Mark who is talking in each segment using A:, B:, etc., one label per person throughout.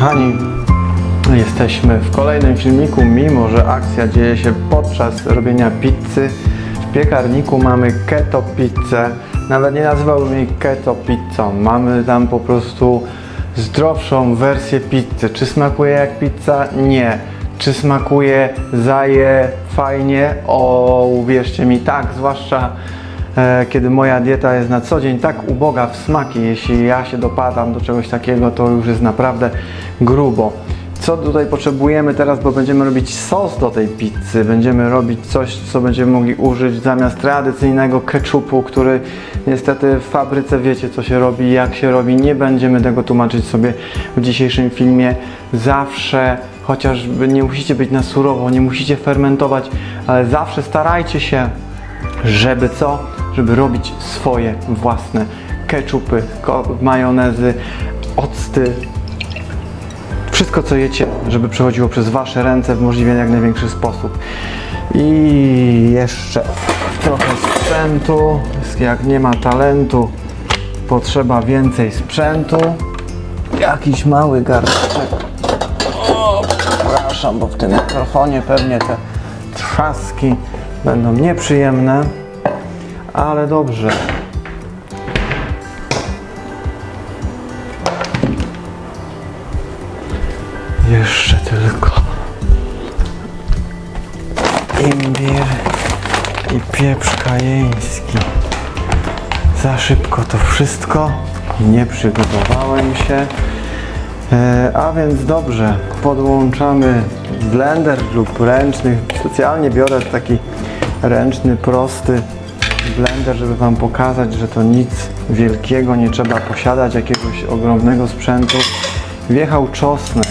A: kochani, jesteśmy w kolejnym filmiku, mimo że akcja dzieje się podczas robienia pizzy. W piekarniku mamy keto pizzę, nawet nie nazywałbym jej keto pizzą, mamy tam po prostu zdrowszą wersję pizzy. Czy smakuje jak pizza? Nie. Czy smakuje, zaje fajnie? O, uwierzcie mi, tak, zwłaszcza kiedy moja dieta jest na co dzień tak uboga w smaki, jeśli ja się dopadam do czegoś takiego, to już jest naprawdę grubo. Co tutaj potrzebujemy teraz, bo będziemy robić sos do tej pizzy, będziemy robić coś, co będziemy mogli użyć zamiast tradycyjnego ketchupu, który niestety w fabryce wiecie co się robi, jak się robi, nie będziemy tego tłumaczyć sobie w dzisiejszym filmie. Zawsze chociażby nie musicie być na surowo, nie musicie fermentować, ale zawsze starajcie się żeby co? Żeby robić swoje własne ketchupy, majonezy, octy, wszystko co jecie, żeby przechodziło przez Wasze ręce w możliwie jak największy sposób. I jeszcze trochę sprzętu, jak nie ma talentu, potrzeba więcej sprzętu. Jakiś mały garnczek. O, przepraszam, bo w tym mikrofonie pewnie te trzaski będą nieprzyjemne, ale dobrze. Jeszcze tylko imbir i pieprz kajeński. Za szybko to wszystko. Nie przygotowałem się. E, a więc dobrze, podłączamy blender lub ręczny. Specjalnie biorę taki ręczny, prosty blender, żeby Wam pokazać, że to nic wielkiego, nie trzeba posiadać jakiegoś ogromnego sprzętu. Wjechał czosnek.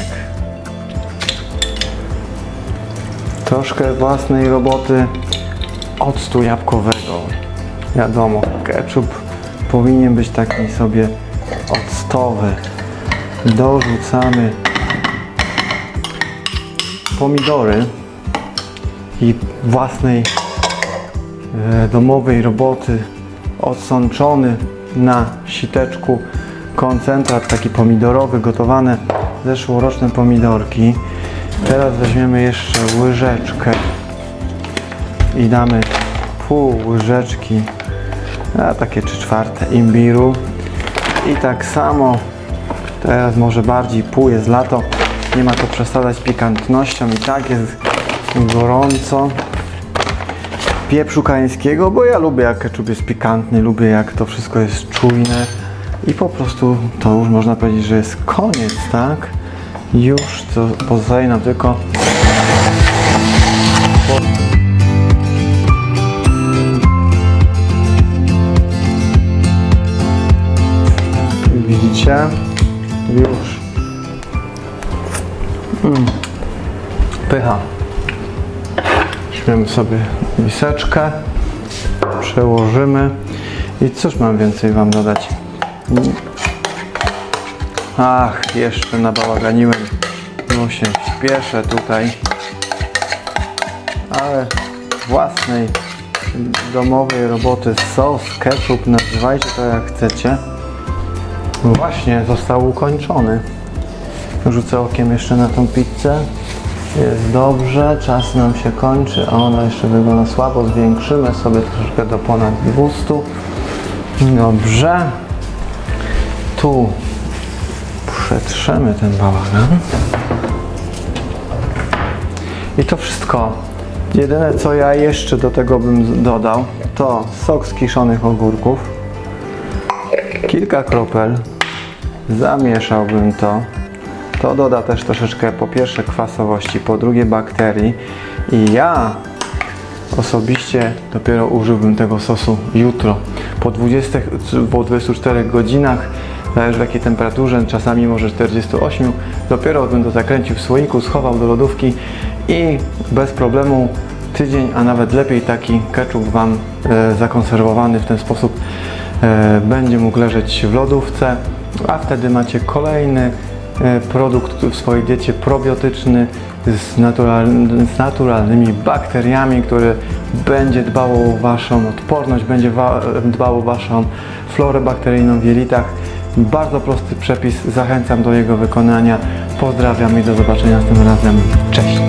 A: Troszkę własnej roboty octu jabłkowego. Wiadomo, ketchup powinien być taki sobie octowy. Dorzucamy pomidory i własnej domowej roboty odsączony na siteczku koncentrat taki pomidorowy, gotowane zeszłoroczne pomidorki. Teraz weźmiemy jeszcze łyżeczkę i damy pół łyżeczki, a takie trzy czwarte imbiru. I tak samo teraz może bardziej pół jest lato, nie ma to przesadzać pikantnością i tak jest gorąco pieprzu kańskiego, bo ja lubię jak ketchup jest pikantny, lubię jak to wszystko jest czujne i po prostu to już można powiedzieć, że jest koniec, tak? Już to pozostaje nam tylko Widzicie? Już. Mm. Pycha. Weźmiemy sobie miseczkę, przełożymy i cóż mam więcej Wam dodać? Ach, jeszcze nabałaganiłem. No się śpieszę tutaj. Ale własnej domowej roboty sos, ketchup, nazywajcie to jak chcecie. Właśnie został ukończony. Rzucę okiem jeszcze na tą pizzę. Jest dobrze, czas nam się kończy, a ona jeszcze wygląda słabo. Zwiększymy sobie troszkę do ponad 200. Dobrze. Tu przetrzemy ten bałagan. I to wszystko. Jedyne co ja jeszcze do tego bym dodał, to sok z kiszonych ogórków kilka kropel, zamieszałbym to. To doda też troszeczkę po pierwsze kwasowości, po drugie bakterii i ja osobiście dopiero użyłbym tego sosu jutro. Po, 20, po 24 godzinach, zależy w jakiej temperaturze, czasami może 48, dopiero bym to zakręcił w słoiku, schował do lodówki i bez problemu tydzień, a nawet lepiej taki ketchup Wam e, zakonserwowany w ten sposób e, będzie mógł leżeć w lodówce, a wtedy macie kolejny produkt w swojej diecie probiotyczny z, naturalny, z naturalnymi bakteriami, który będzie dbał o Waszą odporność, będzie wa- dbał o Waszą florę bakteryjną w jelitach, Bardzo prosty przepis, zachęcam do jego wykonania. Pozdrawiam i do zobaczenia następnym razem. Cześć!